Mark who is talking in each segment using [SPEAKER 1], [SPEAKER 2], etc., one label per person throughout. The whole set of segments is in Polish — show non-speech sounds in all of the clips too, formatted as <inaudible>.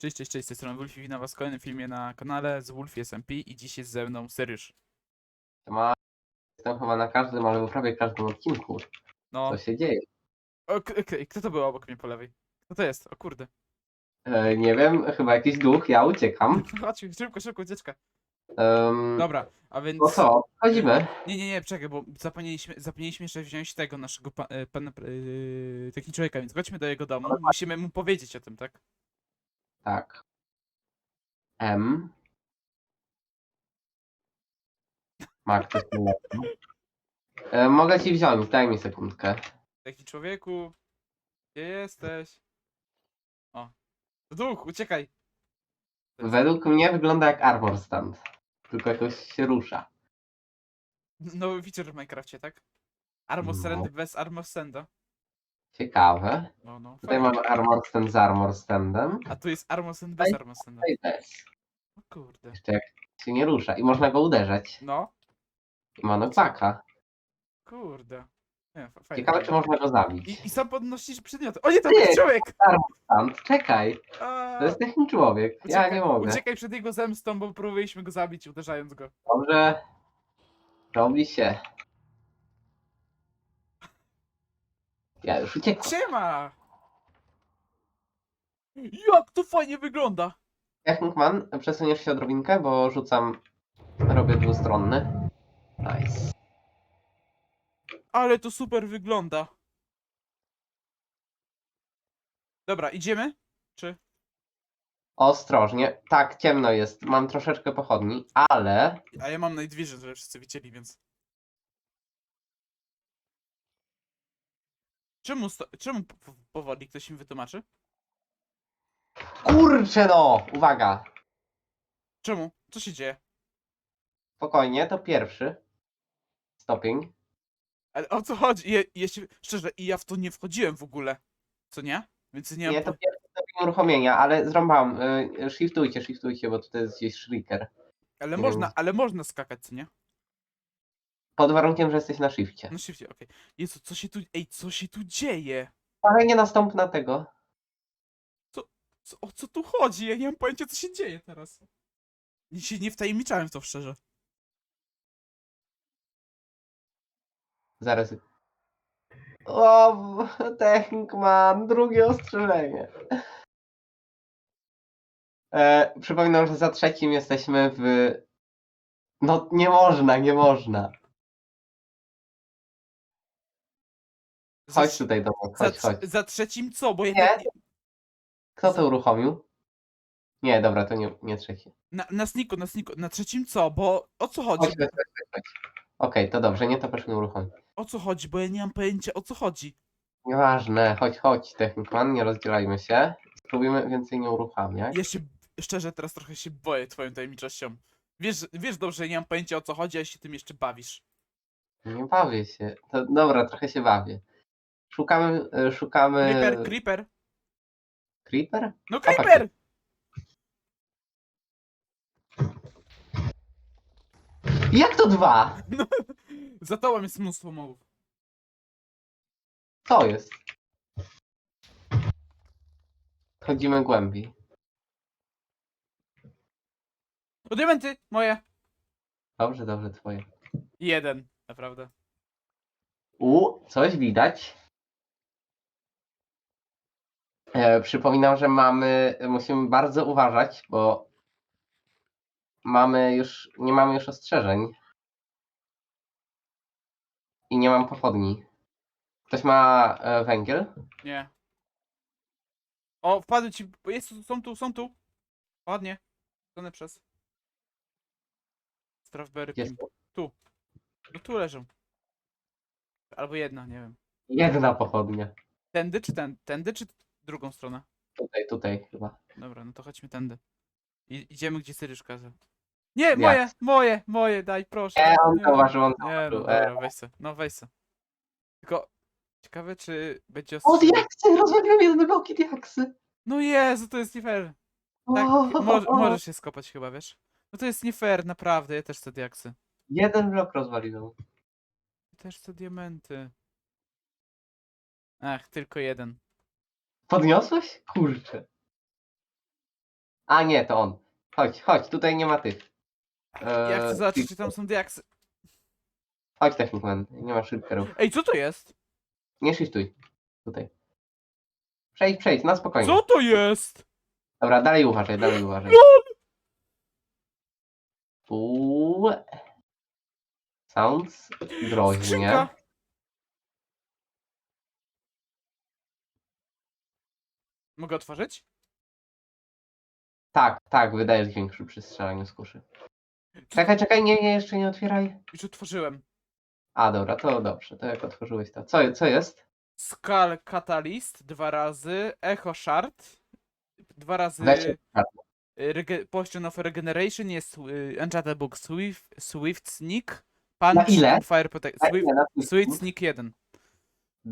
[SPEAKER 1] Cześć, cześć, cześć, z tej strony Wolfi, witam was w kolejnym filmie na kanale z Wolfi SMP i dziś jest ze mną Syrysz.
[SPEAKER 2] Ma... Jestem chyba na każdym, albo prawie każdym odcinku.
[SPEAKER 1] No,
[SPEAKER 2] Co się dzieje?
[SPEAKER 1] o, k- k- kto to był obok mnie po lewej? Kto to jest? O kurde.
[SPEAKER 2] E, nie wiem, chyba jakiś duch, ja uciekam. <laughs>
[SPEAKER 1] Chodź, szybko, szybko, ucieczka.
[SPEAKER 2] Um,
[SPEAKER 1] Dobra, a więc...
[SPEAKER 2] no co, chodzimy.
[SPEAKER 1] Nie, nie, nie, czekaj, bo zapomnieliśmy, zapomnieliśmy jeszcze wziąć tego naszego pa, e, pana yy, taki człowieka, więc chodźmy do jego domu. Musimy mu powiedzieć o tym, tak?
[SPEAKER 2] Tak. M. Ma ktoś telefon? e, Mogę ci wziąć, daj mi sekundkę.
[SPEAKER 1] Taki człowieku, gdzie jesteś? O, duch, uciekaj.
[SPEAKER 2] Według mnie wygląda jak armor stand. Tylko jakoś się rusza.
[SPEAKER 1] Nowy feature w Minecrafcie, tak? Armor
[SPEAKER 2] No.
[SPEAKER 1] Bez Armor Sanda.
[SPEAKER 2] Ciekawe.
[SPEAKER 1] No, no,
[SPEAKER 2] Tutaj
[SPEAKER 1] fajnie.
[SPEAKER 2] mam armor stand z armor standem.
[SPEAKER 1] A tu jest Armor Sand bez Armor Sanda.
[SPEAKER 2] Tutaj też.
[SPEAKER 1] O kurde.
[SPEAKER 2] Jeszcze jak się nie rusza. I można go uderzać.
[SPEAKER 1] No,
[SPEAKER 2] I ma knockbacka.
[SPEAKER 1] kurde. Nie, fa- fajnie.
[SPEAKER 2] Ciekawe, czy można go zabić.
[SPEAKER 1] I, I sam podnosisz przedmioty. O nie, to
[SPEAKER 2] Nie.
[SPEAKER 1] jest człowiek!
[SPEAKER 2] Stand, czekaj.
[SPEAKER 1] A,
[SPEAKER 2] To jest taki człowiek. Ja nie mogę.
[SPEAKER 1] Uciekaj przed jego zemstą, bo próbowaliśmy go zabić, uderzając go.
[SPEAKER 2] Dobrze. Robi się. Ja już uciekłem.
[SPEAKER 1] Siema! Jak to fajnie wygląda!
[SPEAKER 2] Technikman, przesuniesz się odrobinkę, bo rzucam. Robię dwustronny. Nice.
[SPEAKER 1] Ale to super wygląda. Dobra, idziemy? Czy?
[SPEAKER 2] Ostrożnie. Tak, ciemno jest. Mam troszeczkę pochodni, ale.
[SPEAKER 1] A ja mam Night Vision, żeby wszyscy widzieli, więc... Czemu, sto... Czemu po- po- powoli ktoś mi wytłumaczy?
[SPEAKER 2] Kurczę no! Uwaga!
[SPEAKER 1] Czemu? Co się dzieje?
[SPEAKER 2] Spokojnie, to pierwszy stopień.
[SPEAKER 1] Ale o co chodzi? Ja się, szczerze, i ja w to nie wchodziłem w ogóle. Co nie? Więc nie,
[SPEAKER 2] Nie, to
[SPEAKER 1] po...
[SPEAKER 2] pierwszy stopień uruchomienia, ale zrąbam. Y, shiftujcie, shiftujcie, bo tutaj jest gdzieś shriker.
[SPEAKER 1] Ale można, ale można skakać, co nie?
[SPEAKER 2] Pod warunkiem, że jesteś na shifcie.
[SPEAKER 1] No shifcie, okej. Jezu, co się tu... Ej, co się tu dzieje?
[SPEAKER 2] Ale nie nastąp na tego.
[SPEAKER 1] Co, o co tu chodzi? Ja nie mam pojęcia, co się dzieje teraz. Nie się nie wtajemniczałem w to szczerze.
[SPEAKER 2] Zaraz. O, Technikman, drugie ostrzeżenie. E, przypominam, że za trzecim jesteśmy w. No, nie można, nie można.
[SPEAKER 1] Za,
[SPEAKER 2] Chodź tutaj do mnie,
[SPEAKER 1] za,
[SPEAKER 2] chodź, chodź.
[SPEAKER 1] za trzecim co? Bo ja
[SPEAKER 2] Nie.
[SPEAKER 1] tak,
[SPEAKER 2] Kto to uruchomił? Nie, dobra, to nie, nie trzeci.
[SPEAKER 1] na, na sniku, na sniku, na trzecim co? Bo o co chodzi?
[SPEAKER 2] Chodź, chodź, chodź, chodź. Okej, to dobrze, nie to proszę nie uruchomić.
[SPEAKER 1] O co chodzi? Bo ja nie mam pojęcia o co chodzi.
[SPEAKER 2] Nieważne, chodź, chodź, Technikman, nie rozdzielajmy się. Spróbujmy więcej nie uruchamiać.
[SPEAKER 1] Ja się, szczerze, teraz trochę się boję twoją tajemniczością. Wiesz, wiesz dobrze, że nie mam pojęcia o co chodzi, a się tym jeszcze bawisz.
[SPEAKER 2] Nie bawię się. To, dobra, trochę się bawię. Szukamy, e, szukamy...
[SPEAKER 1] Creeper, creeper.
[SPEAKER 2] Creeper?
[SPEAKER 1] No creeper!
[SPEAKER 2] Jak to dwa? <laughs>
[SPEAKER 1] Za tobą jest mnóstwo mobów.
[SPEAKER 2] Co jest? Chodzimy głębiej.
[SPEAKER 1] O, diamenty! Moje!
[SPEAKER 2] Dobrze, dobrze, twoje.
[SPEAKER 1] Jeden, naprawdę.
[SPEAKER 2] U, coś widać. E, przypominam, że mamy, musimy bardzo uważać, bo mamy już, nie mamy już ostrzeżeń. I nie mam pochodni. Ktoś ma e, węgiel?
[SPEAKER 1] Nie. O, wpadły ci. Jest, są tu, są tu. Ładnie. Stronę przez. Strawberry
[SPEAKER 2] Jest
[SPEAKER 1] Pimp. Tu. No tu leżą. Albo jedna, nie wiem.
[SPEAKER 2] jedna pochodnia.
[SPEAKER 1] Tędy czy ten? Tędy czy drugą stronę?
[SPEAKER 2] Tutaj, tutaj chyba.
[SPEAKER 1] Dobra, no to chodźmy tędy. I, idziemy gdzie Syrysz kazał. Nie, moje, moje, moje, daj, proszę.
[SPEAKER 2] Nie, on zauważył, on
[SPEAKER 1] Nie, no
[SPEAKER 2] zauważył. E,
[SPEAKER 1] dobra, weź se. No weź se. Tylko ciekawe czy będzie
[SPEAKER 2] O,
[SPEAKER 1] ostrzeżenie.
[SPEAKER 2] diaksy! Rozwaliłem jedne bloki diaksy!
[SPEAKER 1] No Jezu, to jest nie fair. Tak,
[SPEAKER 2] O,
[SPEAKER 1] może,
[SPEAKER 2] o, o.
[SPEAKER 1] możesz się skopać chyba, wiesz? No to jest nie fair, naprawdę, ja też chcę diaksy.
[SPEAKER 2] Jeden blok rozwaliłem.
[SPEAKER 1] Ja też chcę diamenty. Ach, tylko jeden.
[SPEAKER 2] Podniosłeś? Kurczę. A nie, to on. Chodź, chodź, tutaj nie ma tych.
[SPEAKER 1] Ja chcę zobaczyć,
[SPEAKER 2] tych-
[SPEAKER 1] czy tam są diaksy.
[SPEAKER 2] Chodź Technikman, nie ma shifterów.
[SPEAKER 1] Ej, co to jest?
[SPEAKER 2] Nie shiftuj. Tutaj. Przejdź, przejdź, na spokojnie.
[SPEAKER 1] Co to jest?
[SPEAKER 2] Dobra, dalej uważaj, dalej uważaj. Uuu. Sounds groźnie.
[SPEAKER 1] Skrzynka. Mogę otworzyć?
[SPEAKER 2] Tak, tak, wydajesz dźwięk przy strzelaniu z kuszy. Czekaj, czekaj, nie, nie, jeszcze nie otwieraj.
[SPEAKER 1] Już otworzyłem.
[SPEAKER 2] A, dobra, to dobrze, to jak otworzyłeś to. Co, co jest?
[SPEAKER 1] Skull Catalyst dwa razy, Echo Shard dwa razy,
[SPEAKER 2] Weź
[SPEAKER 1] y, rege- Potion of Regeneration jest y, Enchanted Book Swift, Swift Sneak, Punch
[SPEAKER 2] Na ile?
[SPEAKER 1] Fire Protection.
[SPEAKER 2] A
[SPEAKER 1] Swift,
[SPEAKER 2] ile na
[SPEAKER 1] Sweet Sneak 1.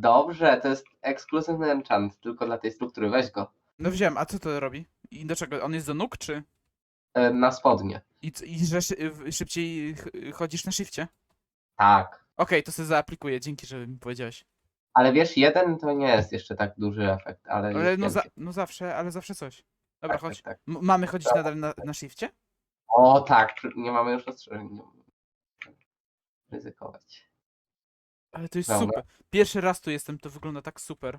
[SPEAKER 2] Dobrze, to jest ekskluzywny enchant, tylko dla tej struktury, weź go.
[SPEAKER 1] No wziąłem, a co to robi? I do czego? On jest do nóg, czy?
[SPEAKER 2] E, Na spodnie.
[SPEAKER 1] I, c- i że szy, w- szybciej ch- chodzisz na shifcie?
[SPEAKER 2] Tak.
[SPEAKER 1] Okej, to sobie zaaplikuję, dzięki, że mi powiedziałeś.
[SPEAKER 2] Ale wiesz, jeden to nie jest jeszcze tak duży efekt, ale.
[SPEAKER 1] Ale no, za, no zawsze, ale zawsze coś. Dobra,
[SPEAKER 2] tak,
[SPEAKER 1] chodź.
[SPEAKER 2] Tak, tak.
[SPEAKER 1] M- mamy chodzić nadal na, na shifcie?
[SPEAKER 2] O tak, nie mamy już ostrzeżeń. nie Ryzykować.
[SPEAKER 1] Ale to jest
[SPEAKER 2] Dobra.
[SPEAKER 1] super. Pierwszy raz tu jestem, to wygląda tak super.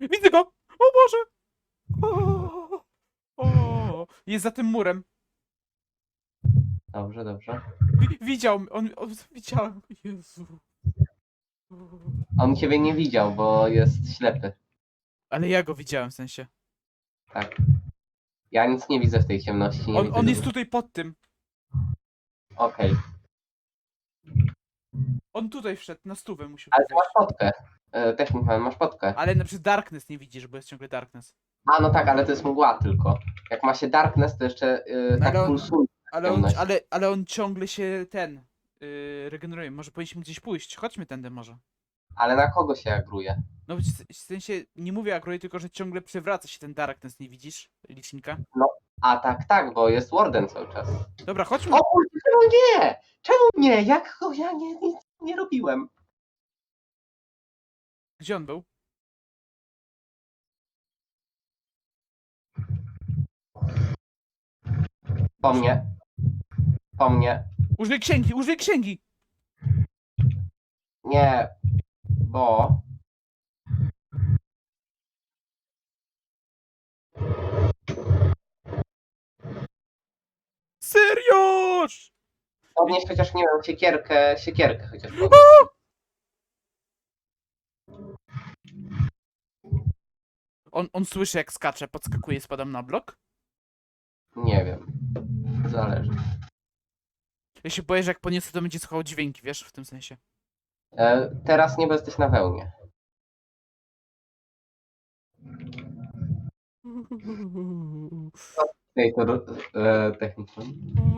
[SPEAKER 1] Widzę go! O Boże! O, o, jest za tym murem.
[SPEAKER 2] Dobrze, dobrze.
[SPEAKER 1] Wi widział mnie, on, on widziałem. Jezu.
[SPEAKER 2] On ciebie nie widział, bo jest ślepy.
[SPEAKER 1] Ale ja go widziałem w sensie.
[SPEAKER 2] Tak. Ja nic nie widzę w tej ciemności. Nie
[SPEAKER 1] On,
[SPEAKER 2] widzę
[SPEAKER 1] on jest
[SPEAKER 2] dużo.
[SPEAKER 1] tutaj pod tym.
[SPEAKER 2] Okej.
[SPEAKER 1] On tutaj wszedł, na stówę musiał
[SPEAKER 2] Ale ty
[SPEAKER 1] wejść.
[SPEAKER 2] masz potkę. E, Technikman, masz potkę.
[SPEAKER 1] Ale na przykład Darkness nie widzisz, bo jest ciągle Darkness.
[SPEAKER 2] A no tak, ale to jest mgła tylko. Jak ma się darkness, to jeszcze e,
[SPEAKER 1] No
[SPEAKER 2] tak
[SPEAKER 1] ale on-
[SPEAKER 2] pulsuje.
[SPEAKER 1] Ale on,
[SPEAKER 2] Ciemność.
[SPEAKER 1] ale, ale on ciągle się ten yy, regeneruje. Może powinniśmy gdzieś pójść. Chodźmy tędy może.
[SPEAKER 2] Ale na kogo się agruje?
[SPEAKER 1] No w w sensie nie mówię agruje, tylko że ciągle przewraca się ten Darkness, nie widzisz licznika?
[SPEAKER 2] A tak, tak, bo jest Warden cały czas.
[SPEAKER 1] Dobra, chodźmy.
[SPEAKER 2] O kurde, czemu nie? Czemu nie? Jak go? Ja nie, nic nie robiłem.
[SPEAKER 1] Gdzie on był?
[SPEAKER 2] Po mnie. Po mnie.
[SPEAKER 1] Użyj księgi, użyj księgi!
[SPEAKER 2] Nie. Bo.
[SPEAKER 1] Serioż!
[SPEAKER 2] Podnieś chociaż, nie wiem, siekierkę, siekierkę chociaż.
[SPEAKER 1] On, on słyszy jak skacze, podskakuje, spadam na blok.
[SPEAKER 2] Nie wiem. Zależy.
[SPEAKER 1] Ja się boję, że jak poniosę, to będzie słuchał dźwięki, wiesz, w tym sensie.
[SPEAKER 2] E, teraz nie, bo jesteś na wełnie. <laughs> Tej to e, techniką.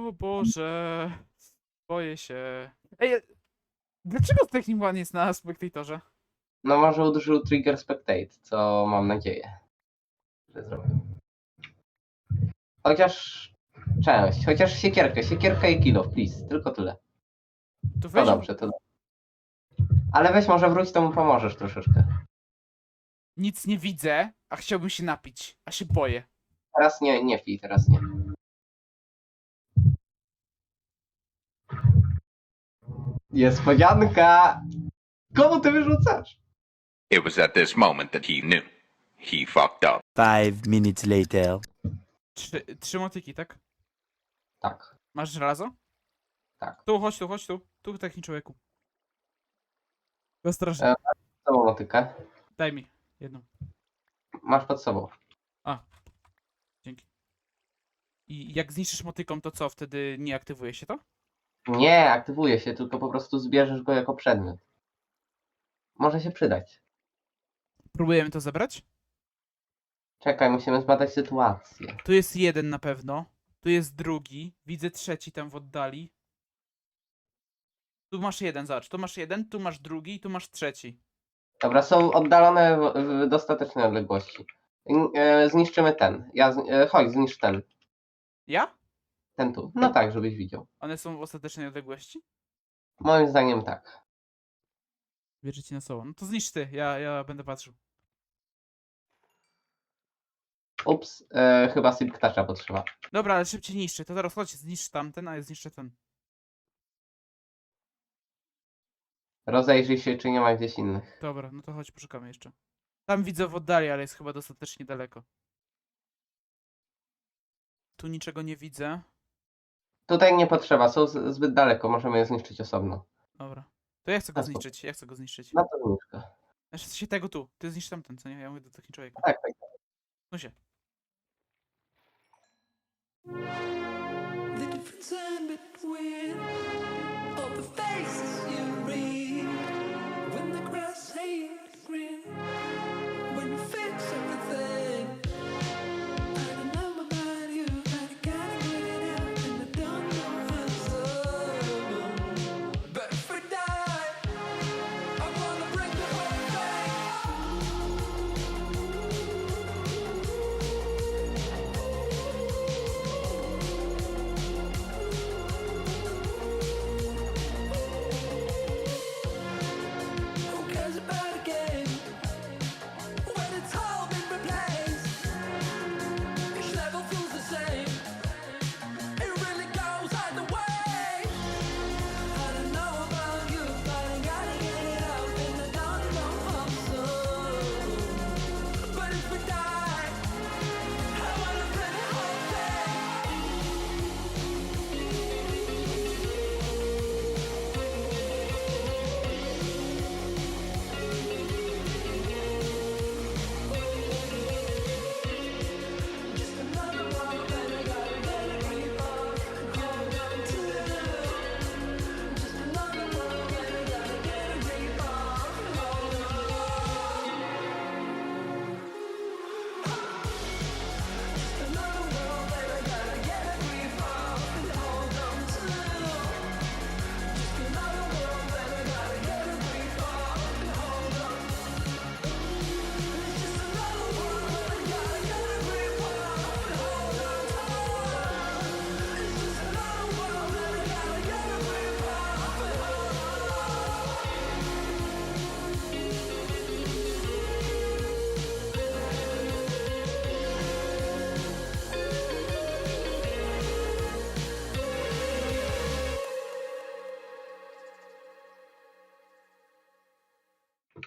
[SPEAKER 1] O Boże. Boję się. Ej, dlaczego Technik One jest na spektatorze?
[SPEAKER 2] No może uderzył trigger spectate, co mam nadzieję, że zrobił. Chociaż część, chociaż siekierkę, siekierkę i kilo, please, tylko tyle.
[SPEAKER 1] To
[SPEAKER 2] To
[SPEAKER 1] weź,
[SPEAKER 2] dobrze, to dobrze. Ale weź może wróć, to mu pomożesz troszeczkę.
[SPEAKER 1] nic nie widzę, a chciałbym się napić, a się boję.
[SPEAKER 2] Teraz nie, nie pij, teraz nie. Niespodzianka! Komu ty wyrzucasz?
[SPEAKER 3] It was at this moment that he knew. He fucked up.
[SPEAKER 4] Five minutes later.
[SPEAKER 1] Trzy, trzy motyki, tak?
[SPEAKER 2] Tak,
[SPEAKER 1] Masz żelazo?
[SPEAKER 2] Tak.
[SPEAKER 1] Tu, chodź tu, chodź tu. Tu, technik człowieku. Ostrożnie.
[SPEAKER 2] E. z tobą motykę.
[SPEAKER 1] Daj mi jedną.
[SPEAKER 2] Masz pod sobą.
[SPEAKER 1] Dzięki. I jak zniszczysz motyką, to co? Wtedy nie aktywuje się to?
[SPEAKER 2] Nie, aktywuje się, tylko po prostu zbierzesz go jako przedmiot. Może się przydać.
[SPEAKER 1] Próbujemy to zebrać?
[SPEAKER 2] Czekaj, musimy zbadać sytuację.
[SPEAKER 1] Tu jest jeden na pewno. Tu jest drugi. Widzę trzeci tam w oddali. Tu masz jeden, zobacz. Tu masz jeden, tu masz drugi i tu masz trzeci.
[SPEAKER 2] Dobra, są oddalone w, w dostatecznej odległości. N- e, Zniszczymy ten. Ja, z- e, chodź, zniszcz ten.
[SPEAKER 1] Ja?
[SPEAKER 2] Ten tu. No tak, żebyś widział.
[SPEAKER 1] One są w ostatecznej odległości?
[SPEAKER 2] Moim zdaniem tak.
[SPEAKER 1] Wierzycie na słowo. No to zniszcz ty, ja, ja będę patrzył.
[SPEAKER 2] Ups, e, chyba silk toucha potrzeba.
[SPEAKER 1] Dobra, ale szybciej niszczy. To teraz chodź, zniszcz tamten, a ja zniszczę ten.
[SPEAKER 2] Rozejrzyj się, czy nie ma gdzieś innych.
[SPEAKER 1] Dobra, no to chodź, poszukamy jeszcze. Tam widzę w oddali, ale jest chyba dostatecznie daleko. Tu niczego nie widzę.
[SPEAKER 2] Tutaj nie potrzeba, są z- zbyt daleko, możemy je zniszczyć osobno.
[SPEAKER 1] Dobra. To ja chcę go
[SPEAKER 2] A, spoko.
[SPEAKER 1] zniszczyć, ja chcę go zniszczyć.
[SPEAKER 2] Na to zniszczę.
[SPEAKER 1] Znaczy się tego tu. Ty zniszcz tamten, co nie? Ja mówię do takiego człowieka.
[SPEAKER 2] Tak, tak.
[SPEAKER 1] No się.
[SPEAKER 5] The difference in between all the faces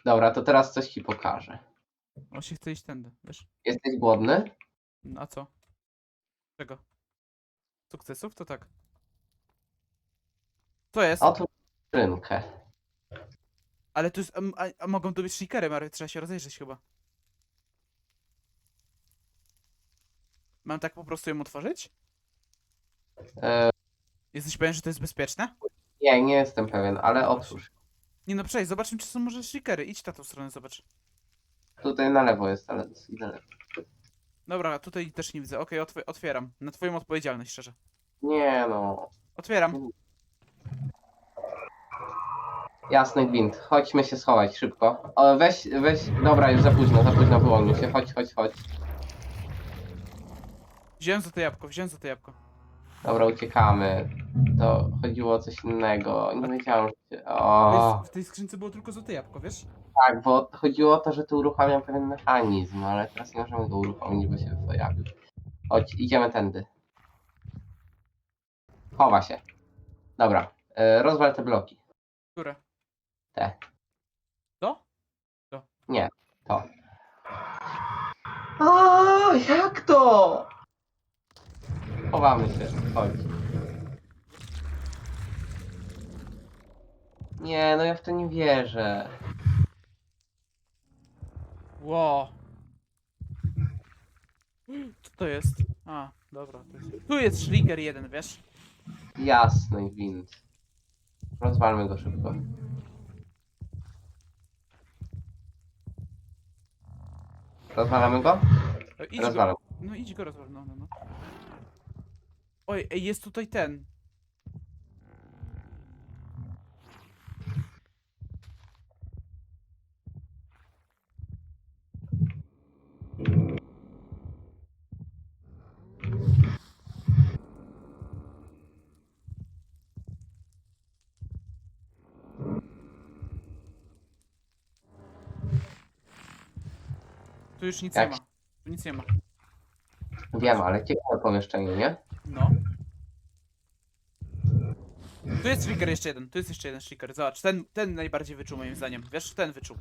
[SPEAKER 2] Dobra, to teraz coś ci pokażę.
[SPEAKER 1] On się chce iść tędy, wiesz?
[SPEAKER 2] Jesteś głodny?
[SPEAKER 1] No, A co? Czego? Sukcesów? To tak. Co jest?
[SPEAKER 2] Otóż skrzynkę.
[SPEAKER 1] Ale tu jest. A, a mogą tu być sneakery, ale trzeba się rozejrzeć chyba. Mam tak po prostu ją otworzyć?
[SPEAKER 2] E,
[SPEAKER 1] Jesteś pewien, że to jest bezpieczne?
[SPEAKER 2] nie, nie jestem pewien, ale otwórz.
[SPEAKER 1] Nie no, przejdź, zobaczmy, czy są może sneakery. Idź na tą stronę, zobacz.
[SPEAKER 2] Tutaj na lewo jest, ale dosyć daleko.
[SPEAKER 1] Dobra, tutaj też nie widzę. Okej, otw otwieram. Na twoją odpowiedzialność, szczerze.
[SPEAKER 2] Nie no.
[SPEAKER 1] Otwieram.
[SPEAKER 2] Jasny gwint. Chodźmy się schować szybko. O, weź, weź. Dobra, już za późno, za późno wyłonił się. Chodź, chodź, chodź.
[SPEAKER 1] Wziąłem za to jabłko, wziąłem za to jabłko.
[SPEAKER 2] Dobra, uciekamy. To chodziło o coś innego. Nie wiedziałem, że się...
[SPEAKER 1] W
[SPEAKER 2] O,
[SPEAKER 1] tej, w tej skrzynce było tylko złote jabłko, wiesz?
[SPEAKER 2] tak, bo chodziło o to, że tu uruchamiam pewien mechanizm, ale teraz nie możemy go uruchomić, bo się pojawił. Chodź, idziemy tędy. Chowa się. Dobra, e, rozwal te bloki.
[SPEAKER 1] Które?
[SPEAKER 2] Te.
[SPEAKER 1] To?
[SPEAKER 2] Nie, to. O, jak to? Chowamy się, chodź. Nie, no ja w to nie wierzę.
[SPEAKER 1] Ło. Co to jest? A, dobra. To jest... Tu jest Schlinger jeden, wiesz?
[SPEAKER 2] Jasny wind. Rozwalmy go szybko. Rozwalamy go?
[SPEAKER 1] E, Idź go.
[SPEAKER 2] Rozwalam.
[SPEAKER 1] No idź go rozwal, no, no, no. Oj, ej, jest tutaj ten. Tu już nic
[SPEAKER 2] Jak
[SPEAKER 1] nie ma. Tu nic nie ma.
[SPEAKER 2] Wiem, ale ciekawe pomieszczenie, nie?
[SPEAKER 1] No. Tu jest trigger jeszcze jeden, tu jest jeszcze jeden trigger. Zobacz, ten, ten najbardziej wyczuł moim zdaniem. Wiesz, ten wyczuł.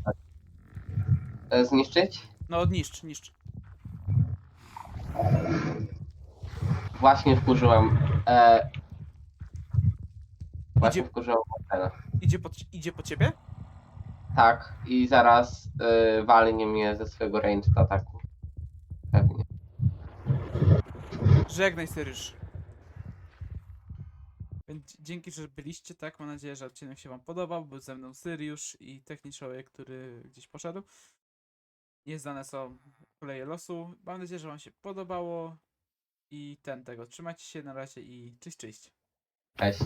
[SPEAKER 2] E, Zniszczyć?
[SPEAKER 1] No, niszcz, niszcz.
[SPEAKER 2] Właśnie wkurzyłem. E... Właśnie
[SPEAKER 1] Idzie-
[SPEAKER 2] wkurzyłem Mortena.
[SPEAKER 1] Idzie po, idzie po ciebie?
[SPEAKER 2] Tak, i zaraz y, walnie mnie ze swojego range ataku. Pewnie.
[SPEAKER 1] Żegnaj, Seriusz. Dzięki, że byliście, tak? Mam nadzieję, że odcinek się wam podobał. Był ze mną Syriusz i techniczołek, który gdzieś poszedł. Nieznane są koleje losu. Mam nadzieję, że wam się podobało. I ten tego. Trzymajcie się na razie i cześć, cześć.
[SPEAKER 2] Cześć.